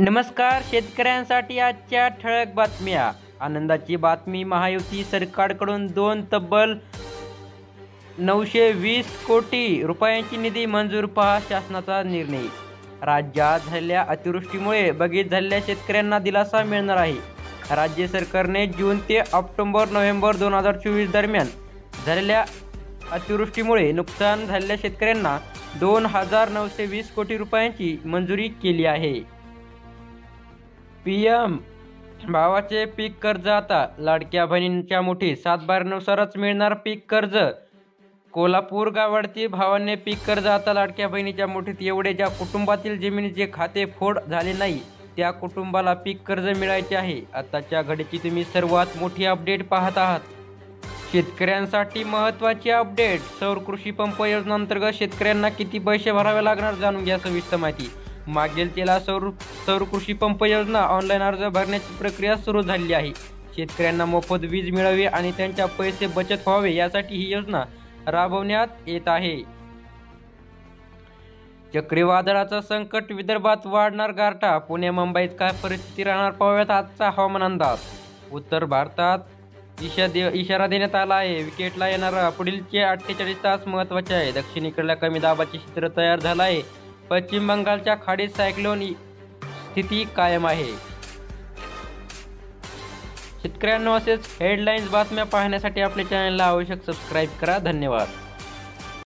नमस्कार शेतकऱ्यांसाठी आजच्या ठळक बातम्या. आनंदाची बातमी महायुती सरकारकडून दोन तब्बल नऊशे वीस कोटी रुपयांची निधी मंजूर पहा शासनाचा निर्णय. राज्यात झालेल्या अतिवृष्टीमुळे बगीत झालेल्या शेतकऱ्यांना दिलासा मिळणार आहे. राज्य सरकारने जून ते ऑक्टोबर नोव्हेंबर दोन हजार चोवीस दरम्यान झालेल्या अतिवृष्टीमुळे नुकसान झालेल्या शेतकऱ्यांना दोन हजार नऊशे वीस कोटी रुपयांची मंजुरी केली आहे. पी एम भावाचे पीक कर्ज आता. लाडक्या बहिणींच्या मोठी सातबारानुसारच मिळणार पीक कर्ज. कोल्हापूर गावाडती भावाने पीक कर्ज आता लाडक्या बहिणीच्या मुठीत एवढे ज्या कुटुंबातील जमिनीचे खाते फोड झाले नाही त्या कुटुंबाला पीक कर्ज मिळायचे आहे. आताच्या घडीची तुम्ही सर्वात मोठी अपडेट पाहत आहात. शेतकऱ्यांसाठी महत्त्वाची अपडेट. सौर कृषी पंप योजनेअंतर्गत शेतकऱ्यांना किती पैसे भरावे लागणार जाणून घ्या सविस्तर माहिती. मागेल तेला सौर सौर कृषी पंप योजना ऑनलाईन अर्ज भरण्याची प्रक्रिया सुरू झाली आहे. शेतकऱ्यांना मोफत वीज मिळावी आणि त्यांच्या पैसे बचत व्हावे यासाठी ही योजना राबवण्यात येत आहे. चक्रीवादळाचं संकट विदर्भात वाढणार गारठा. पुणे मुंबईत काय परिस्थिती राहणार पाहूयात आजचा हवामान अंदाज. उत्तर भारतात इशा दे इशारा देण्यात आला आहे. विकेटला येणारा पुढीलचे अठ्ठेचाळीस तास महत्त्वाचे आहे. दक्षिणेकडल्या कमी दाबाचे क्षेत्र तयार झालं आहे. पश्चिम बंगालच्या खाडीत सायक्लोन स्थिती कायम आहे. शेतकऱ्यांनो असेच हेडलाईन्स बातम्या पाहण्यासाठी आपल्या चॅनलला आवश्यक सबस्क्राईब करा. धन्यवाद.